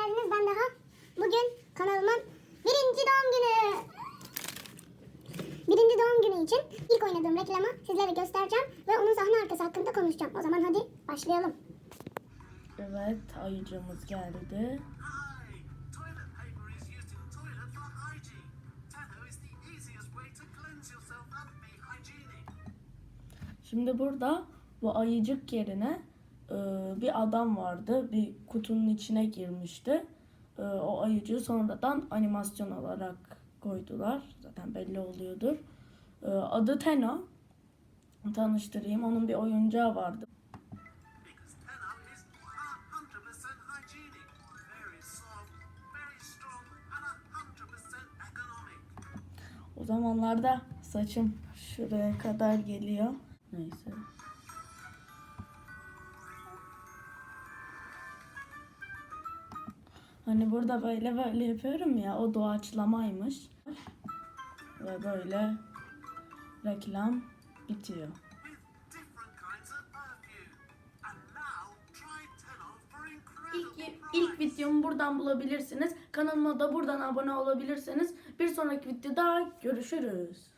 geldiniz. Ben daha bugün kanalımın birinci doğum günü. Birinci doğum günü için ilk oynadığım reklamı sizlere göstereceğim ve onun sahne arkası hakkında konuşacağım. O zaman hadi başlayalım. Evet, ayıcımız geldi. Şimdi burada bu ayıcık yerine bir adam vardı. Bir kutunun içine girmişti. E, o ayıcığı sonradan animasyon olarak koydular. Zaten belli oluyordur. E, adı Teno. Tanıştırayım. Onun bir oyuncağı vardı. Because Tenor is 100% hygienic. Very soft, very strong, and 100% economic. O zamanlarda saçım şuraya kadar geliyor. Neyse. Hani burada böyle böyle yapıyorum ya o doğaçlamaymış. Ve böyle reklam bitiyor. İlk, ilk videomu buradan bulabilirsiniz. Kanalıma da buradan abone olabilirsiniz. Bir sonraki videoda görüşürüz.